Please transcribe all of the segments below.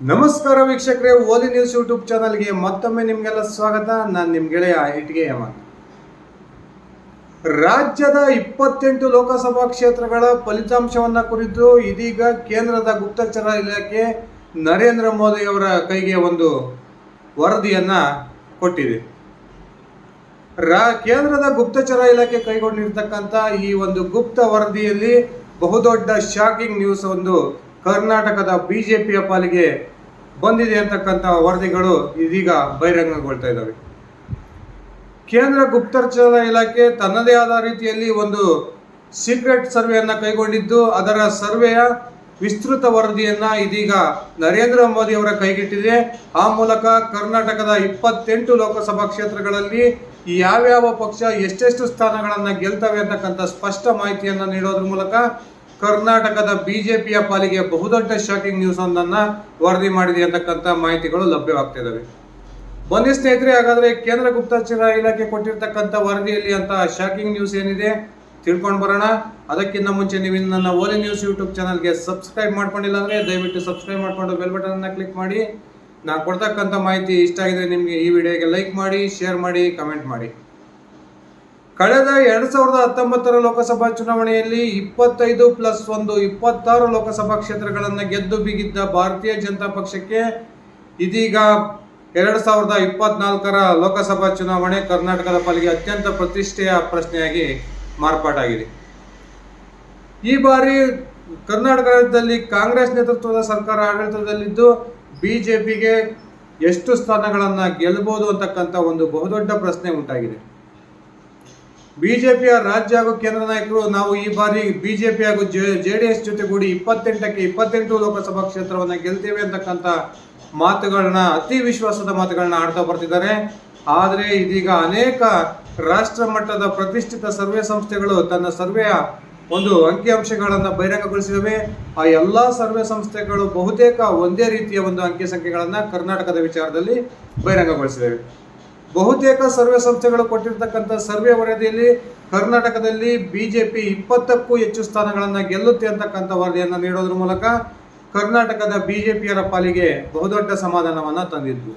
ನಮಸ್ಕಾರ ವೀಕ್ಷಕರೇ, ಓಲಿ news YouTube ಚಾನಲ್ಗೆ ಮತ್ತೊಮ್ಮೆ ನಿಮಗೆಲ್ಲ ಸ್ವಾಗತ. ನಾನು ನಿಮ್ಮ ಗೆಳೆಯ ಇಟ್ಗೆ ಯಮನ್ ರಾಜ್ಯದ ಇಪ್ಪತ್ತೆಂಟು ಲೋಕಸಭಾ ಕ್ಷೇತ್ರಗಳ ಫಲಿತಾಂಶವನ್ನು ಕುರಿತು ಇದೀಗ ಕೇಂದ್ರದ ಗುಪ್ತಚರ ಇಲಾಖೆ ನರೇಂದ್ರ ಮೋದಿ ಅವರ ಕೈಗೆ ಒಂದು ವರದಿಯನ್ನು ಕೊಟ್ಟಿದೆ. ರಾ, ಕೇಂದ್ರದ ಗುಪ್ತಚರ ಇಲಾಖೆ ಕೈಗೊಂಡಿರ್ತಕ್ಕಂಥ ಈ ಒಂದು ಗುಪ್ತ ವರದಿಯಲ್ಲಿ ಬಹುದೊಡ್ಡ ಶಾಕಿಂಗ್ ನ್ಯೂಸ್ ಒಂದು ಕರ್ನಾಟಕದ ಬಿಜೆಪಿಯ ಪಾಲಿಗೆ ಬಂದಿದೆ ಅಂತಕ್ಕಂಥ ವರದಿಗಳು ಇದೀಗ ಬಹಿರಂಗಗೊಳ್ತಾ ಇದ್ದಾವೆ. ಕೇಂದ್ರ ಗುಪ್ತಚರ ಇಲಾಖೆ ತನ್ನದೇ ಆದ ರೀತಿಯಲ್ಲಿ ಒಂದು ಸೀಕ್ರೆಟ್ ಸರ್ವೆಯನ್ನು ಕೈಗೊಂಡಿದ್ದು, ಅದರ ಸರ್ವೆಯ ವಿಸ್ತೃತ ವರದಿಯನ್ನ ಇದೀಗ ನರೇಂದ್ರ ಮೋದಿ ಅವರ ಕೈಗೆಟ್ಟಿದೆ. ಆ ಮೂಲಕ ಕರ್ನಾಟಕದ ಇಪ್ಪತ್ತೆಂಟು ಲೋಕಸಭಾ ಕ್ಷೇತ್ರಗಳಲ್ಲಿ ಯಾವ್ಯಾವ ಪಕ್ಷ ಎಷ್ಟೆಷ್ಟು ಸ್ಥಾನಗಳನ್ನು ಗೆಲ್ತವೆ ಅಂತಕ್ಕಂಥ ಸ್ಪಷ್ಟ ಮಾಹಿತಿಯನ್ನ ನೀಡೋದ್ರ ಮೂಲಕ ಕರ್ನಾಟಕದ ಬಿಜೆಪಿಯ ಪಾಲಿಗೆ ಬಹುದೊಡ್ಡ ಶಾಕಿಂಗ್ ನ್ಯೂಸ್ ಒಂದನ್ನ ವರದಿ ಮಾಡಿದೆ ಅಂತಕ್ಕಂಥ ಮಾಹಿತಿಗಳು ಲಭ್ಯವಾಗ್ತಿದ್ದಾವೆ ಬನ್ನಿ ಸ್ನೇಹಿತರೆ, ಹಾಗಾದ್ರೆ ಕೇಂದ್ರ ಗುಪ್ತಚರ ಇಲಾಖೆ ಕೊಟ್ಟಿರ್ತಕ್ಕಂಥ ವರದಿಯಲ್ಲಿ ಅಂತ ಶಾಕಿಂಗ್ ನ್ಯೂಸ್ ಏನಿದೆ ತಿಳ್ಕೊಂಡು ಬರೋಣ. ಅದಕ್ಕಿಂತ ಮುಂಚೆ ನೀವು ನನ್ನ ಓಲಿ ನ್ಯೂಸ್ ಯೂಟ್ಯೂಬ್ ಚಾನಲ್ಗೆ ಸಬ್ಸ್ಕ್ರೈಬ್ ಮಾಡ್ಕೊಂಡಿಲ್ಲ ಅಂದ್ರೆ ದಯವಿಟ್ಟು ಸಬ್ಸ್ಕ್ರೈಬ್ ಮಾಡ್ಕೊಂಡು ಬೆಲ್ ಬಟನ್ ಅನ್ನ ಕ್ಲಿಕ್ ಮಾಡಿ. ನಾನು ಕೊಡ್ತಕ್ಕಂಥ ಮಾಹಿತಿ ಇಷ್ಟ ಆಗಿದೆ ನಿಮಗೆ ಈ ವಿಡಿಯೋಗೆ ಲೈಕ್ ಮಾಡಿ ಶೇರ್ ಮಾಡಿ ಕಮೆಂಟ್ ಮಾಡಿ. ಕಳೆದ ಎರಡು ಸಾವಿರದ ಹತ್ತೊಂಬತ್ತರ ಲೋಕಸಭಾ ಚುನಾವಣೆಯಲ್ಲಿ ಇಪ್ಪತ್ತೈದು ಪ್ಲಸ್ ಒಂದು ಇಪ್ಪತ್ತಾರು ಲೋಕಸಭಾ ಕ್ಷೇತ್ರಗಳನ್ನು ಗೆದ್ದು ಬಿಗಿದ್ದ ಭಾರತೀಯ ಜನತಾ ಪಕ್ಷಕ್ಕೆ ಇದೀಗ ಎರಡು ಸಾವಿರದ ಇಪ್ಪತ್ನಾಲ್ಕರ ಲೋಕಸಭಾ ಚುನಾವಣೆ ಕರ್ನಾಟಕದ ಪಾಲಿಗೆ ಅತ್ಯಂತ ಪ್ರತಿಷ್ಠೆಯ ಪ್ರಶ್ನೆಯಾಗಿ ಮಾರ್ಪಾಟಾಗಿದೆ. ಈ ಬಾರಿ ಕರ್ನಾಟಕದಲ್ಲಿ ಕಾಂಗ್ರೆಸ್ ನೇತೃತ್ವದ ಸರ್ಕಾರ ಆಡಳಿತದಲ್ಲಿದ್ದು ಬಿಜೆಪಿಗೆ ಎಷ್ಟು ಸ್ಥಾನಗಳನ್ನು ಗೆಲ್ಲಬಹುದು ಅಂತಕ್ಕಂಥ ಒಂದು ಬಹುದೊಡ್ಡ ಪ್ರಶ್ನೆ ಉಂಟಾಗಿದೆ. ಬಿಜೆಪಿಯ ರಾಜ್ಯ ಹಾಗೂ ಕೇಂದ್ರ ನಾಯಕರು ನಾವು ಈ ಬಾರಿ ಬಿಜೆಪಿ ಹಾಗೂ ಜೆ ಡಿ ಎಸ್ ಜೊತೆಗೂಡಿ ಇಪ್ಪತ್ತೆಂಟಕ್ಕೆ ಇಪ್ಪತ್ತೆಂಟು ಲೋಕಸಭಾ ಕ್ಷೇತ್ರವನ್ನು ಗೆಲ್ತೇವೆ ಅಂತಕ್ಕಂಥ ಮಾತುಗಳನ್ನ, ಅತಿ ವಿಶ್ವಾಸದ ಮಾತುಗಳನ್ನ ಆಡ್ತಾ ಬರ್ತಿದ್ದಾರೆ. ಆದರೆ ಇದೀಗ ಅನೇಕ ರಾಷ್ಟ್ರ ಮಟ್ಟದ ಪ್ರತಿಷ್ಠಿತ ಸರ್ವೆ ಸಂಸ್ಥೆಗಳು ತನ್ನ ಸರ್ವೆಯ ಒಂದು ಅಂಕಿಅಂಶಗಳನ್ನು ಬಹಿರಂಗಗೊಳಿಸಿದವೆ. ಆ ಎಲ್ಲ ಸರ್ವೆ ಸಂಸ್ಥೆಗಳು ಬಹುತೇಕ ಒಂದೇ ರೀತಿಯ ಒಂದು ಅಂಕಿ ಸಂಖ್ಯೆಗಳನ್ನು ಕರ್ನಾಟಕದ ವಿಚಾರದಲ್ಲಿ ಬಹಿರಂಗಗೊಳಿಸಿದವೆ. ಬಹುತೇಕ ಸರ್ವೆ ಸಂಸ್ಥೆಗಳು ಕೊಟ್ಟಿರ್ತಕ್ಕಂಥ ಸರ್ವೆ ವರದಿಯಲ್ಲಿ ಕರ್ನಾಟಕದಲ್ಲಿ ಬಿಜೆಪಿ ಇಪ್ಪತ್ತಕ್ಕೂ ಹೆಚ್ಚು ಸ್ಥಾನಗಳನ್ನು ಗೆಲ್ಲುತ್ತೆ ಅಂತಕ್ಕಂಥ ವರದಿಯನ್ನು ನೀಡೋದ್ರ ಮೂಲಕ ಕರ್ನಾಟಕದ ಬಿಜೆಪಿಯರ ಪಾಲಿಗೆ ಬಹುದೊಡ್ಡ ಸಮಾಧಾನವನ್ನು ತಂದಿದ್ವು.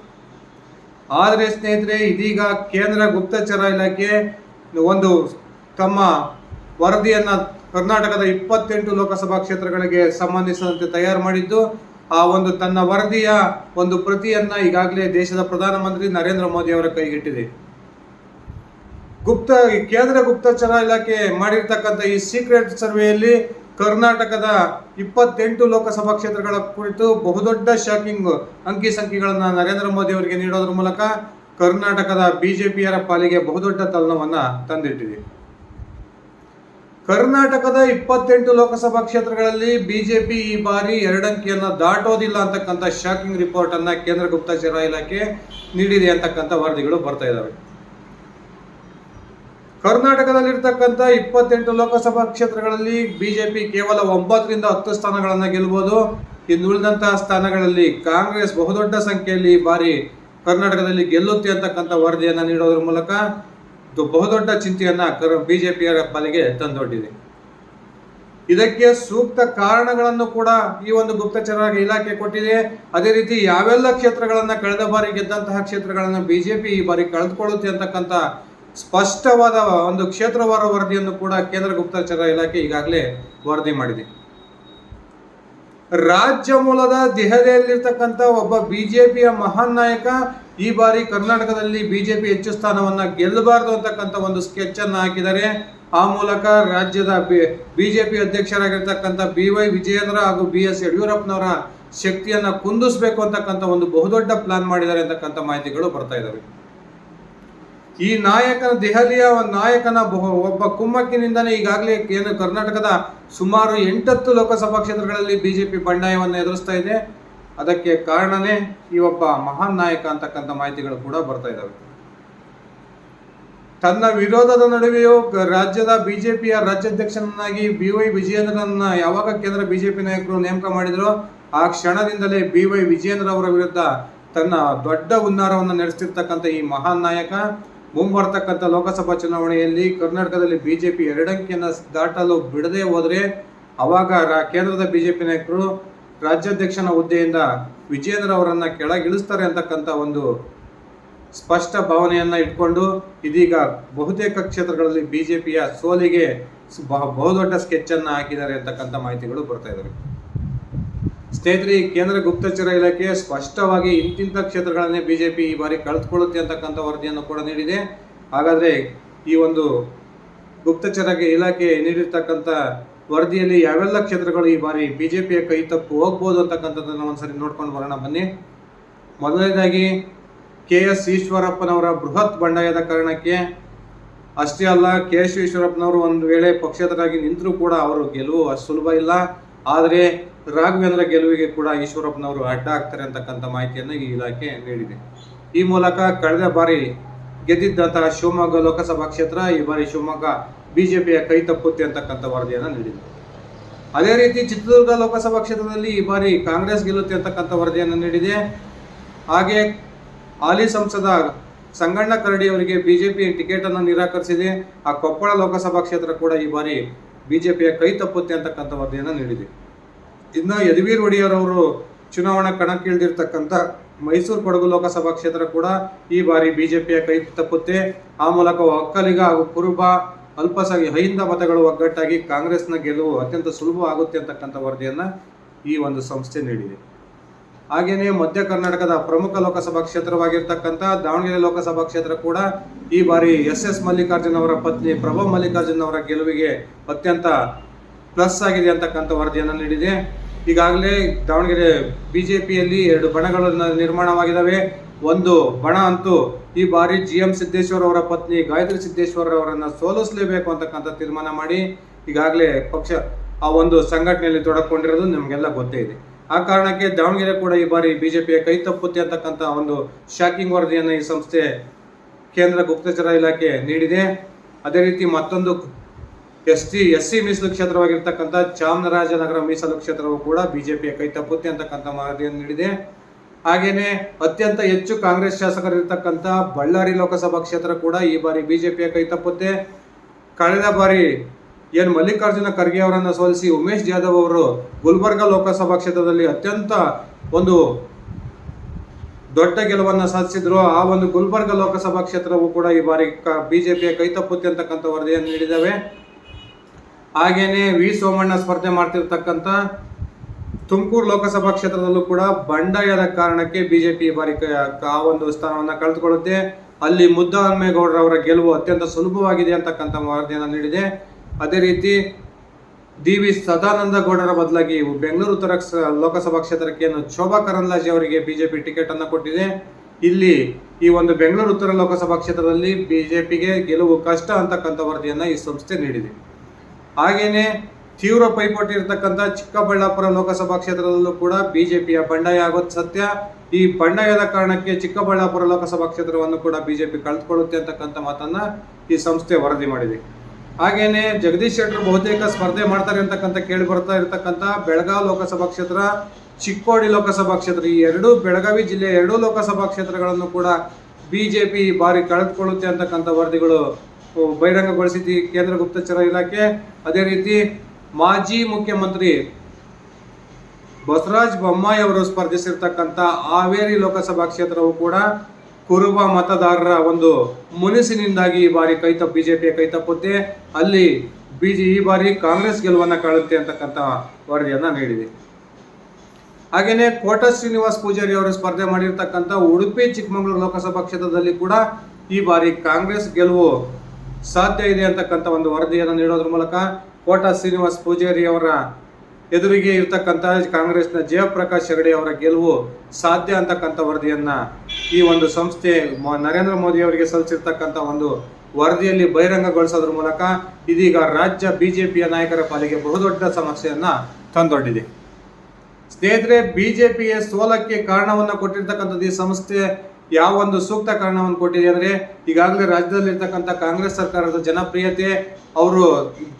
ಆದರೆ ಸ್ನೇಹಿತರೆ, ಇದೀಗ ಕೇಂದ್ರ ಗುಪ್ತಚರ ಇಲಾಖೆ ಒಂದು ತಮ್ಮ ವರದಿಯನ್ನು ಕರ್ನಾಟಕದ ಇಪ್ಪತ್ತೆಂಟು ಲೋಕಸಭಾ ಕ್ಷೇತ್ರಗಳಿಗೆ ಸಂಬಂಧಿಸಿದಂತೆ ತಯಾರು ಮಾಡಿದ್ದು ಆ ಒಂದು ತನ್ನ ವರದಿಯ ಒಂದು ಪ್ರತಿಯನ್ನ ಈಗಾಗಲೇ ದೇಶದ ಪ್ರಧಾನಮಂತ್ರಿ ನರೇಂದ್ರ ಮೋದಿ ಅವರ ಕೈಗೆಟ್ಟಿದೆ. ಗುಪ್ತ ಕೇಂದ್ರ ಗುಪ್ತಚರ ಇಲಾಖೆ ಮಾಡಿರ್ತಕ್ಕಂಥ ಈ ಸೀಕ್ರೆಟ್ ಸರ್ವೆಯಲ್ಲಿ ಕರ್ನಾಟಕದ ಇಪ್ಪತ್ತೆಂಟು ಲೋಕಸಭಾ ಕ್ಷೇತ್ರಗಳ ಕುರಿತು ಬಹುದೊಡ್ಡ ಶಾಕಿಂಗ್ ಅಂಕಿ ಸಂಖ್ಯೆಗಳನ್ನ ನರೇಂದ್ರ ಮೋದಿ ಅವರಿಗೆ ನೀಡೋದ್ರ ಮೂಲಕ ಕರ್ನಾಟಕದ ಬಿಜೆಪಿಯರ ಪಾಲಿಗೆ ಬಹುದೊಡ್ಡ ತಲ್ಲಣವನ್ನ ತಂದಿಟ್ಟಿದೆ. ಕರ್ನಾಟಕದ ಇಪ್ಪತ್ತೆಂಟು ಲೋಕಸಭಾ ಕ್ಷೇತ್ರಗಳಲ್ಲಿ ಬಿಜೆಪಿ ಈ ಬಾರಿ ಎರಡಂಕಿಯನ್ನು ದಾಟೋದಿಲ್ಲ ಅಂತಕ್ಕಂಥ ಶಾಕಿಂಗ್ ರಿಪೋರ್ಟ್ ಅನ್ನ ಕೇಂದ್ರ ಗುಪ್ತಚರ ಇಲಾಖೆ ನೀಡಿದೆ ಅಂತಕ್ಕಂಥ ವರದಿಗಳು ಬರ್ತಾ ಇದ್ದಾವೆ ಕರ್ನಾಟಕದಲ್ಲಿರ್ತಕ್ಕಂಥ ಇಪ್ಪತ್ತೆಂಟು ಲೋಕಸಭಾ ಕ್ಷೇತ್ರಗಳಲ್ಲಿ ಬಿಜೆಪಿ ಕೇವಲ ಒಂಬತ್ತರಿಂದ ಹತ್ತು ಸ್ಥಾನಗಳನ್ನು ಗೆಲ್ಲಬಹುದು ಇನ್ನು ಉಳಿದಂತಹ ಸ್ಥಾನಗಳಲ್ಲಿ ಕಾಂಗ್ರೆಸ್ ಬಹುದೊಡ್ಡ ಸಂಖ್ಯೆಯಲ್ಲಿ ಈ ಬಾರಿ ಕರ್ನಾಟಕದಲ್ಲಿ ಗೆಲ್ಲುತ್ತೆ ಅಂತಕ್ಕಂಥ ವರದಿಯನ್ನು ನೀಡೋದ್ರ ಮೂಲಕ ಬಹುದೊಡ್ಡ ಚಿಂತೆಯನ್ನ ಕರ್ ಬಿಜೆಪಿಯರ ಪಾಲಿಗೆ ತಂದೊಡ್ಡಿದೆ. ಇದಕ್ಕೆ ಸೂಕ್ತ ಕಾರಣಗಳನ್ನು ಕೂಡ ಈ ಒಂದು ಗುಪ್ತಚರ ಇಲಾಖೆ ಕೊಟ್ಟಿದೆ. ಅದೇ ರೀತಿ ಯಾವೆಲ್ಲ ಕ್ಷೇತ್ರಗಳನ್ನು ಕಳೆದ ಬಾರಿ ಗೆದ್ದಂತಹ ಕ್ಷೇತ್ರಗಳನ್ನು ಬಿಜೆಪಿ ಈ ಬಾರಿ ಕಳೆದುಕೊಳ್ಳುತ್ತೆ ಅಂತಕ್ಕಂಥ ಸ್ಪಷ್ಟವಾದ ಒಂದು ಕ್ಷೇತ್ರವಾರ ವರದಿಯನ್ನು ಕೂಡ ಕೇಂದ್ರ ಗುಪ್ತಚರ ಇಲಾಖೆ ಈಗಾಗಲೇ ವರದಿ ಮಾಡಿದೆ. ರಾಜ್ಯ ಮೂಲದ ದೆಹಲಿಯಲ್ಲಿರ್ತಕ್ಕಂಥ ಒಬ್ಬ ಬಿಜೆಪಿಯ ಮಹಾನ್ ನಾಯಕ, ಈ ಬಾರಿ ಕರ್ನಾಟಕದಲ್ಲಿ ಬಿಜೆಪಿ ಹೆಚ್ಚು ಸ್ಥಾನವನ್ನ ಗೆಲ್ಲಬಾರದು ಅಂತಕ್ಕಂಥ ಒಂದು ಸ್ಕೆಚ್ ಅನ್ನ ಹಾಕಿದ್ದಾರೆ. ಆ ಮೂಲಕ ರಾಜ್ಯದ ಬಿಜೆಪಿ ಅಧ್ಯಕ್ಷರಾಗಿರ್ತಕ್ಕಂಥ ಬಿ ವೈ ವಿಜಯೇಂದ್ರ ಹಾಗೂ ಬಿ ಎಸ್ ಯಡಿಯೂರಪ್ಪನವರ ಶಕ್ತಿಯನ್ನ ಕುಂದಿಸಬೇಕು ಅಂತಕ್ಕಂಥ ಒಂದು ಬಹುದೊಡ್ಡ ಪ್ಲಾನ್ ಮಾಡಿದ್ದಾರೆ ಅಂತಕ್ಕಂಥ ಮಾಹಿತಿಗಳು ಬರ್ತಾ ಇದಾವೆ. ಈ ನಾಯಕನ ದೆಹಲಿಯ ನಾಯಕನ ಒಬ್ಬ ಕುಮ್ಮಕ್ಕಿನಿಂದನೇ ಈಗಾಗಲೇ ಏನು ಕರ್ನಾಟಕದ ಸುಮಾರು ಎಂಟತ್ತು ಲೋಕಸಭಾ ಕ್ಷೇತ್ರಗಳಲ್ಲಿ ಬಿ ಜೆ ಪಿ ಬಂಡಾಯವನ್ನು ಎದುರಿಸ್ತಾ ಇದೆ. ಅದಕ್ಕೆ ಕಾರಣನೇ ಈ ಒಬ್ಬ ಮಹಾನ್ ನಾಯಕ ಅಂತಕ್ಕಂಥ ಮಾಹಿತಿಗಳು ಕೂಡ ಬರ್ತಾ ಇದ್ದಾವೆ ತನ್ನ ವಿರೋಧದ ನಡುವೆಯೂ ರಾಜ್ಯದ ಬಿಜೆಪಿಯ ರಾಜ್ಯಾಧ್ಯಕ್ಷನನ್ನಾಗಿ ಬಿ ವೈ ವಿಜಯೇಂದ್ರನನ್ನ ಯಾವಾಗ ಕೇಂದ್ರ ಬಿಜೆಪಿ ನಾಯಕರು ನೇಮಕ ಮಾಡಿದ್ರು, ಆ ಕ್ಷಣದಿಂದಲೇ ಬಿ ವೈ ವಿಜಯೇಂದ್ರ ಅವರ ವಿರುದ್ಧ ತನ್ನ ದೊಡ್ಡ ಹುನ್ನಾರವನ್ನು ನಡೆಸ್ತಿರ್ತಕ್ಕಂಥ ಈ ಮಹಾನ್ ನಾಯಕ ಮುಂಬರ್ತಕ್ಕಂಥ ಲೋಕಸಭಾ ಚುನಾವಣೆಯಲ್ಲಿ ಕರ್ನಾಟಕದಲ್ಲಿ ಬಿಜೆಪಿ ಎರಡಂಕಿಯನ್ನು ದಾಟಲು ಬಿಡದೆ ಹೋದರೆ ಅವಾಗ ಕೇಂದ್ರದ ಬಿಜೆಪಿ ನಾಯಕರು ರಾಜ್ಯಾಧ್ಯಕ್ಷನ ಹುದ್ದೆಯಿಂದ ವಿಜೇಂದ್ರ ಅವರನ್ನು ಕೆಳಗಿಳಿಸ್ತಾರೆ ಅಂತಕ್ಕಂಥ ಒಂದು ಸ್ಪಷ್ಟ ಭಾವನೆಯನ್ನು ಇಟ್ಕೊಂಡು ಇದೀಗ ಬಹುತೇಕ ಕ್ಷೇತ್ರಗಳಲ್ಲಿ ಬಿಜೆಪಿಯ ಸೋಲಿಗೆ ಬಹುದೊಡ್ಡ ಸ್ಕೆಚ್ ಅನ್ನ ಹಾಕಿದ್ದಾರೆ ಅಂತಕ್ಕಂಥ ಮಾಹಿತಿಗಳು ಬರ್ತಾ ಇದಾವೆ. ಸ್ನೇಹಿತರೆ, ಈ ಕೇಂದ್ರ ಗುಪ್ತಚರ ಇಲಾಖೆ ಸ್ಪಷ್ಟವಾಗಿ ಇಂತಿಂಥ ಕ್ಷೇತ್ರಗಳನ್ನೇ ಬಿ ಜೆ ಪಿ ಈ ಬಾರಿ ಕಳೆದುಕೊಳ್ಳುತ್ತೆ ಅಂತಕ್ಕಂಥ ವರದಿಯನ್ನು ಕೂಡ ನೀಡಿದೆ. ಹಾಗಾದರೆ ಈ ಒಂದು ಗುಪ್ತಚರ ಇಲಾಖೆ ನೀಡಿರ್ತಕ್ಕಂಥ ವರದಿಯಲ್ಲಿ ಯಾವೆಲ್ಲ ಕ್ಷೇತ್ರಗಳು ಈ ಬಾರಿ ಬಿ ಜೆ ಪಿಯ ಕೈ ತಪ್ಪು ಹೋಗ್ಬೋದು ಅಂತಕ್ಕಂಥದ್ದನ್ನು ಒಂದ್ಸರಿ ನೋಡ್ಕೊಂಡು ಬರೋಣ ಬನ್ನಿ. ಮೊದಲನೇದಾಗಿ ಕೆ ಎಸ್ ಈಶ್ವರಪ್ಪನವರ ಬೃಹತ್ ಬಂಡಾಯದ ಕಾರಣಕ್ಕೆ ಅಷ್ಟೇ ಅಲ್ಲ ಕೆ ಎಸ್ ಈಶ್ವರಪ್ಪನವರು ಒಂದು ವೇಳೆ ಪಕ್ಷೇತರಾಗಿ ನಿಂತರೂ ಕೂಡ ಅವರು ಗೆಲುವು ಅಷ್ಟು ಸುಲಭ ಇಲ್ಲ. ಆದರೆ ರಾಘವೇಂದ್ರ ಗೆಲುವಿಗೆ ಕೂಡ ಈಶ್ವರಪ್ಪನವರು ಅಡ್ಡ ಆಗ್ತಾರೆ ಅಂತಕ್ಕಂಥ ಮಾಹಿತಿಯನ್ನು ಈ ಇಲಾಖೆ ನೀಡಿದೆ. ಈ ಮೂಲಕ ಕಳೆದ ಬಾರಿ ಗೆದ್ದಿದ್ದಂತಹ ಶಿವಮೊಗ್ಗ ಲೋಕಸಭಾ ಕ್ಷೇತ್ರ ಈ ಬಾರಿ ಶಿವಮೊಗ್ಗ ಬಿಜೆಪಿಯ ಕೈ ತಪ್ಪುತ್ತೆ ಅಂತಕ್ಕಂಥ ವರದಿಯನ್ನು ನೀಡಿದೆ. ಅದೇ ರೀತಿ ಚಿತ್ರದುರ್ಗ ಲೋಕಸಭಾ ಕ್ಷೇತ್ರದಲ್ಲಿ ಈ ಬಾರಿ ಕಾಂಗ್ರೆಸ್ ಗೆಲ್ಲುತ್ತೆ ಅಂತಕ್ಕಂಥ ವರದಿಯನ್ನು ನೀಡಿದೆ. ಹಾಗೆ ಹಾಲಿ ಸಂಸದ ಸಂಗಣ್ಣ ಕರಡಿ ಅವರಿಗೆ ಬಿಜೆಪಿ ಟಿಕೆಟ್ ಅನ್ನು ನಿರಾಕರಿಸಿದೆ. ಆ ಕೊಪ್ಪಳ ಲೋಕಸಭಾ ಕ್ಷೇತ್ರ ಕೂಡ ಈ ಬಾರಿ ಬಿಜೆಪಿಯ ಕೈ ತಪ್ಪುತ್ತೆ ಅಂತಕ್ಕಂಥ ವರದಿಯನ್ನು ನೀಡಿದೆ. ಇನ್ನು ಯದುವೀರ್ ಒಡೆಯರವರು ಚುನಾವಣಾ ಕಣಕ್ಕಿಳಿದಿರ್ತಕ್ಕಂಥ ಮೈಸೂರು ಕೊಡಗು ಲೋಕಸಭಾ ಕ್ಷೇತ್ರ ಕೂಡ ಈ ಬಾರಿ ಬಿಜೆಪಿಯ ಕೈ ತಪ್ಪುತ್ತೆ. ಆ ಮೂಲಕ ಒಕ್ಕಲಿಗ ಹಾಗೂ ಕುರುಬ ಅಲ್ಪಸಾಗಿ ಹೈಂದ ಮತಗಳು ಒಗ್ಗಟ್ಟಾಗಿ ಕಾಂಗ್ರೆಸ್ನ ಗೆಲುವು ಅತ್ಯಂತ ಸುಲಭ ಆಗುತ್ತೆ ಅಂತಕ್ಕಂಥ ವರದಿಯನ್ನು ಈ ಒಂದು ಸಂಸ್ಥೆ ನೀಡಿದೆ. ಹಾಗೆಯೇ ಮಧ್ಯ ಕರ್ನಾಟಕದ ಪ್ರಮುಖ ಲೋಕಸಭಾ ಕ್ಷೇತ್ರವಾಗಿರ್ತಕ್ಕಂಥ ದಾವಣಗೆರೆ ಲೋಕಸಭಾ ಕ್ಷೇತ್ರ ಕೂಡ ಈ ಬಾರಿ ಎಸ್ ಎಸ್ ಮಲ್ಲಿಕಾರ್ಜುನ್ ಅವರ ಪತ್ನಿ ಪ್ರಭಾ ಮಲ್ಲಿಕಾರ್ಜುನ್ ಅವರ ಗೆಲುವಿಗೆ ಅತ್ಯಂತ ಪ್ಲಸ್ ಆಗಿದೆ ಅಂತಕ್ಕಂಥ ವರದಿಯನ್ನು ನೀಡಿದೆ. ಈಗಾಗಲೇ ದಾವಣಗೆರೆ ಬಿಜೆಪಿಯಲ್ಲಿ ಎರಡು ಬಣಗಳನ್ನು ನಿರ್ಮಾಣವಾಗಿದ್ದಾವೆ. ಒಂದು ಬಣ ಅಂತೂ ಈ ಬಾರಿ ಜಿ ಎಂ ಸಿದ್ದೇಶ್ವರ್ ಅವರ ಪತ್ನಿ ಗಾಯತ್ರಿ ಸಿದ್ದೇಶ್ವರ್ ಅವರನ್ನ ಸೋಲಿಸಲೇಬೇಕು ಅಂತಕ್ಕಂಥ ತೀರ್ಮಾನ ಮಾಡಿ ಈಗಾಗಲೇ ಪಕ್ಷ ಆ ಒಂದು ಸಂಘಟನೆಯಲ್ಲಿ ತೊಡಕೊಂಡಿರೋದು ನಿಮಗೆಲ್ಲ ಗೊತ್ತೇ ಇದೆ. ಆ ಕಾರಣಕ್ಕೆ ದಾವಣಗೆರೆ ಕೂಡ ಈ ಬಾರಿ ಬಿಜೆಪಿಯ ಕೈ ತಪ್ಪುತ್ತೆ ಅಂತಕ್ಕಂಥ ಒಂದು ಶಾಕಿಂಗ್ ವರದಿಯನ್ನು ಈ ಸಂಸ್ಥೆ ಕೇಂದ್ರ ಗುಪ್ತಚರ ಇಲಾಖೆ ನೀಡಿದೆ. ಅದೇ ರೀತಿ ಮತ್ತೊಂದು ಎಸ್ ಟಿ ಎಸ್ ಸಿ ಮೀಸಲು ಕ್ಷೇತ್ರವಾಗಿರ್ತಕ್ಕಂಥ ಚಾಮರಾಜನಗರ ಮೀಸಲು ಕ್ಷೇತ್ರವು ಕೂಡ ಬಿಜೆಪಿಯ ಕೈ ತಪ್ಪುತ್ತೆ ಅಂತಕ್ಕಂಥ ಮಾಹಿತಿಯನ್ನು ನೀಡಿದೆ. ಹಾಗೇನೆ ಅತ್ಯಂತ ಹೆಚ್ಚು ಕಾಂಗ್ರೆಸ್ ಶಾಸಕರಿರ್ತಕ್ಕಂಥ ಬಳ್ಳಾರಿ ಲೋಕಸಭಾ ಕ್ಷೇತ್ರ ಕೂಡ ಈ ಬಾರಿ ಬಿಜೆಪಿಯ ಕೈ ತಪ್ಪುತ್ತೆ. ಕಳೆದ ಬಾರಿ ಏನು ಮಲ್ಲಿಕಾರ್ಜುನ ಖರ್ಗೆ ಅವರನ್ನು ಸೋಲಿಸಿ ಉಮೇಶ್ ಜಾಧವ್ ಅವರು ಗುಲ್ಬರ್ಗ ಲೋಕಸಭಾ ಕ್ಷೇತ್ರದಲ್ಲಿ ಅತ್ಯಂತ ಒಂದು ದೊಡ್ಡ ಗೆಲುವನ್ನು ಸಾಧಿಸಿದ್ರು. ಆ ಒಂದು ಗುಲ್ಬರ್ಗ ಲೋಕಸಭಾ ಕ್ಷೇತ್ರವು ಕೂಡ ಈ ಬಾರಿ ಬಿಜೆಪಿಯ ಕೈ ತಪ್ಪುತ್ತೆ ಅಂತಕ್ಕಂಥ ವರದಿಯನ್ನು ನೀಡಿದ್ದಾವೆ. ಹಾಗೇನೆ ವಿ ಸೋಮಣ್ಣ ಸ್ಪರ್ಧೆ ಮಾಡ್ತಿರ್ತಕ್ಕಂಥ ತುಮಕೂರು ಲೋಕಸಭಾ ಕ್ಷೇತ್ರದಲ್ಲೂ ಕೂಡ ಬಂಡಾಯದ ಕಾರಣಕ್ಕೆ ಬಿಜೆಪಿ ಬಾರಿ ಆ ಒಂದು ಸ್ಥಾನವನ್ನು ಕಳೆದುಕೊಳ್ಳುತ್ತೆ. ಅಲ್ಲಿ ಮುದ್ದಹನುಮೇಗೌಡರವರ ಗೆಲುವು ಅತ್ಯಂತ ಸುಲಭವಾಗಿದೆ ಅಂತಕ್ಕಂಥ ವರದಿಯನ್ನು ನೀಡಿದೆ. ಅದೇ ರೀತಿ ಡಿ ವಿ ಸದಾನಂದ ಗೌಡರ ಬದಲಾಗಿ ಬೆಂಗಳೂರು ಉತ್ತರ ಲೋಕಸಭಾ ಕ್ಷೇತ್ರಕ್ಕೆ ಶೋಭಾ ಕರಂದ್ಲಾಜೆ ಅವರಿಗೆ ಬಿಜೆಪಿ ಟಿಕೆಟ್ ಅನ್ನು ಕೊಟ್ಟಿದೆ. ಇಲ್ಲಿ ಈ ಒಂದು ಬೆಂಗಳೂರು ಉತ್ತರ ಲೋಕಸಭಾ ಕ್ಷೇತ್ರದಲ್ಲಿ ಬಿಜೆಪಿಗೆ ಗೆಲುವು ಕಷ್ಟ ಅಂತಕ್ಕಂಥ ವರದಿಯನ್ನು ಈ ಸಂಸ್ಥೆ ನೀಡಿದೆ. ಹಾಗೇನೆ ತೀವ್ರ ಪೈಪೋಟಿ ಇರತಕ್ಕಂಥ ಚಿಕ್ಕಬಳ್ಳಾಪುರ ಲೋಕಸಭಾ ಕ್ಷೇತ್ರದಲ್ಲೂ ಕೂಡ ಬಿಜೆಪಿಯ ಬಂಡಾಯ ಆಗೋದು ಸತ್ಯ. ಈ ಬಂಡಾಯದ ಕಾರಣಕ್ಕೆ ಚಿಕ್ಕಬಳ್ಳಾಪುರ ಲೋಕಸಭಾ ಕ್ಷೇತ್ರವನ್ನು ಕೂಡ ಬಿಜೆಪಿ ಕಳೆದುಕೊಳ್ಳುತ್ತೆ ಅಂತಕ್ಕಂಥ ಮಾತನ್ನ ಈ ಸಂಸ್ಥೆ ವರದಿ ಮಾಡಿದೆ. ಹಾಗೇನೆ ಜಗದೀಶ್ ಶೆಟ್ಟರ್ ಬಹುತೇಕ ಸ್ಪರ್ಧೆ ಮಾಡ್ತಾರೆ ಅಂತಕ್ಕಂಥ ಕೇಳಿ ಬರ್ತಾ ಇರತಕ್ಕಂಥ ಬೆಳಗಾವಿ ಲೋಕಸಭಾ ಕ್ಷೇತ್ರ, ಚಿಕ್ಕೋಡಿ ಲೋಕಸಭಾ ಕ್ಷೇತ್ರ, ಈ ಎರಡೂ ಬೆಳಗಾವಿ ಜಿಲ್ಲೆಯ ಎರಡೂ ಲೋಕಸಭಾ ಕ್ಷೇತ್ರಗಳನ್ನು ಕೂಡ ಬಿಜೆಪಿ ಬಾರಿ ಕಳೆದುಕೊಳ್ಳುತ್ತೆ ಅಂತಕ್ಕಂಥ ವರದಿಗಳು ಬಹಿರಂಗಗೊಳಿಸಿದ್ದು ಕೇಂದ್ರ ಗುಪ್ತಚರ ಇಲಾಖೆ. ಅದೇ ರೀತಿ ಮಾಜಿ ಮುಖ್ಯಮಂತ್ರಿ ಬಸವರಾಜ ಬೊಮ್ಮಾಯಿ ಅವರು ಸ್ಪರ್ಧಿಸಿರ್ತಕ್ಕಂಥ ಹಾವೇರಿ ಲೋಕಸಭಾ ಕ್ಷೇತ್ರವು ಕೂಡ ಕುರುಬ ಮತದಾರರ ಒಂದು ಮುನಿಸಿನಿಂದಾಗಿ ಈ ಬಾರಿ ಕೈತಪ್ಪ ಬಿಜೆಪಿಯ ಕೈತಪ್ಪುತ್ತೆ ಅಲ್ಲಿ ಬಿಜೆ, ಈ ಬಾರಿ ಕಾಂಗ್ರೆಸ್ ಗೆಲುವನ್ನ ಕಾಣುತ್ತೆ ಅಂತಕ್ಕಂಥ ವರದಿಯನ್ನ ನೀಡಿದೆ ಹಾಗೇನೆ ಕೋಟ ಶ್ರೀನಿವಾಸ್ ಪೂಜಾರಿ ಅವರು ಸ್ಪರ್ಧೆ ಮಾಡಿರ್ತಕ್ಕಂಥ ಉಡುಪಿ ಚಿಕ್ಕಮಗಳೂರು ಲೋಕಸಭಾ ಕ್ಷೇತ್ರದಲ್ಲಿ ಕೂಡ ಈ ಬಾರಿ ಕಾಂಗ್ರೆಸ್ ಗೆಲುವು ಸಾಧ್ಯ ಇದೆ ಅಂತಕ್ಕಂಥ ಒಂದು ವರದಿಯನ್ನು ನೀಡೋದ್ರ ಮೂಲಕ ಕೋಟ ಶ್ರೀನಿವಾಸ್ ಪೂಜಾರಿ ಅವರ ಎದುರಿಗೆ ಇರ್ತಕ್ಕಂಥ ಕಾಂಗ್ರೆಸ್ನ ಜಯಪ್ರಕಾಶ್ ಹೆಗಡೆ ಅವರ ಗೆಲುವು ಸಾಧ್ಯ ಅಂತಕ್ಕಂಥ ವರದಿಯನ್ನು ಈ ಒಂದು ಸಂಸ್ಥೆ ನರೇಂದ್ರ ಮೋದಿ ಅವರಿಗೆ ಸಲ್ಲಿಸಿರ್ತಕ್ಕಂಥ ಒಂದು ವರದಿಯಲ್ಲಿ ಬಹಿರಂಗಗೊಳಿಸೋದ್ರ ಮೂಲಕ ಇದೀಗ ರಾಜ್ಯ ಬಿಜೆಪಿಯ ನಾಯಕರ ಪಾಲಿಗೆ ಬಹುದೊಡ್ಡ ಸಮಸ್ಯೆಯನ್ನು ತಂದೊಡ್ಡಿದೆ. ಸ್ನೇಹಿತರೆ, ಬಿಜೆಪಿಯ ಸೋಲಕ್ಕೆ ಕಾರಣವನ್ನು ಕೊಟ್ಟಿರ್ತಕ್ಕಂಥದ್ದು ಈ ಸಂಸ್ಥೆ ಯಾವ ಒಂದು ಸೂಕ್ತ ಕಾರಣವನ್ನು ಕೊಟ್ಟಿದೆ ಅಂದ್ರೆ ಈಗಾಗಲೇ ರಾಜ್ಯದಲ್ಲಿರ್ತಕ್ಕಂಥ ಕಾಂಗ್ರೆಸ್ ಸರ್ಕಾರದ ಜನಪ್ರಿಯತೆ, ಅವರು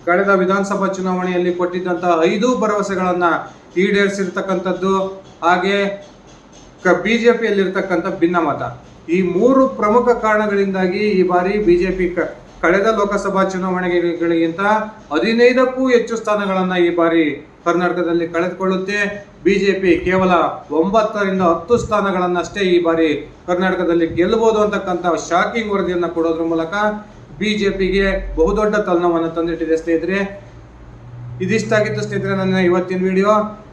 ಕಳೆದ ವಿಧಾನಸಭಾ ಚುನಾವಣೆಯಲ್ಲಿ ಕೊಟ್ಟಿದ್ದಂತಹ ಐದು ಭರವಸೆಗಳನ್ನ ಈಡೇರಿಸಿರ್ತಕ್ಕಂಥದ್ದು ಹಾಗೆ ಭಿನ್ನ ಭಿನ್ನಮತ ಈ ಮೂರು ಪ್ರಮುಖ ಕಾರಣಗಳಿಂದಾಗಿ ಈ ಬಾರಿ ಬಿಜೆಪಿ ಕಳೆದ ಲೋಕಸಭಾ ಚುನಾವಣೆಗಳಿಗಿಂತ ಹದಿನೈದಕ್ಕೂ ಹೆಚ್ಚು ಸ್ಥಾನಗಳನ್ನು ಈ ಬಾರಿ ಕರ್ನಾಟಕದಲ್ಲಿ ಕಳೆದುಕೊಳ್ಳುತ್ತೆ. ಬಿಜೆಪಿ ಕೇವಲ ಒಂಬತ್ತರಿಂದ ಹತ್ತು ಸ್ಥಾನಗಳನ್ನಷ್ಟೇ ಈ ಬಾರಿ ಕರ್ನಾಟಕದಲ್ಲಿ ಗೆಲ್ಲಬಹುದು ಅಂತಕ್ಕಂಥ ಶಾಕಿಂಗ್ ವರದಿಯನ್ನು ಕೊಡೋದ್ರ ಮೂಲಕ ಬಿಜೆಪಿಗೆ ಬಹುದೊಡ್ಡ ತಲೆನೋವನ್ನು ತಂದಿಟ್ಟಿದೆ ಸ್ನೇಹಿತರೆ. ಇದಿಷ್ಟಾಗಿತ್ತು ಸ್ನೇಹಿತರೆ ನನ್ನ ಇವತ್ತಿನ ವಿಡಿಯೋ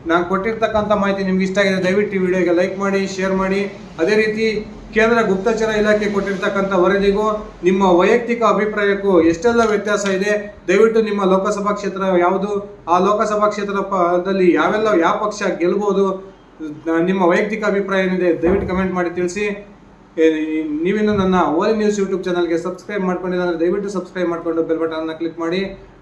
ನಾನು ಕೊಟ್ಟಿರ್ತಕ್ಕಂಥ ಮಾಹಿತಿ ನಿಮ್ಗೆ ಇಷ್ಟ ಆಗಿದೆ, ದಯವಿಟ್ಟು ಈ ವಿಡಿಯೋಗೆ ಲೈಕ್ ಮಾಡಿ ಶೇರ್ ಮಾಡಿ. ಅದೇ ರೀತಿ ಕೇಂದ್ರ ಗುಪ್ತಚರ ಇಲಾಖೆ ಕೊಟ್ಟಿರ್ತಕ್ಕಂಥ ವರದಿಗೂ, ನಿಮ್ಮ ವೈಯಕ್ತಿಕ ಅಭಿಪ್ರಾಯಕ್ಕೂ ಎಷ್ಟೆಲ್ಲ ವ್ಯತ್ಯಾಸ ಇದೆ, ದಯವಿಟ್ಟು ನಿಮ್ಮ ಲೋಕಸಭಾ ಕ್ಷೇತ್ರ ಯಾವುದು, ಆ ಲೋಕಸಭಾ ಕ್ಷೇತ್ರ ಪದಲ್ಲಿ ಯಾವೆಲ್ಲ, ಯಾವ ಪಕ್ಷ ಗೆಲ್ಬೋದು, ನಿಮ್ಮ ವೈಯಕ್ತಿಕ ಅಭಿಪ್ರಾಯ ಏನಿದೆ, ದಯವಿಟ್ಟು ಕಮೆಂಟ್ ಮಾಡಿ ತಿಳಿಸಿ. ನೀವಿನ್ನು ನನ್ನ ಓಲಿ ನ್ಯೂಸ್ ಯೂಟ್ಯೂಬ್ ಚಾನಲ್ಗೆ ಸಬ್ಸ್ಕ್ರೈಬ್ ಮಾಡ್ಕೊಂಡಿಲ್ಲ ಅಂದರೆ ದಯವಿಟ್ಟು ಸಬ್ಸ್ಕ್ರೈಬ್ ಮಾಡಿಕೊಂಡು ಬೆಲ್ ಬಟನ್ನ ಕ್ಲಿಕ್ ಮಾಡಿ.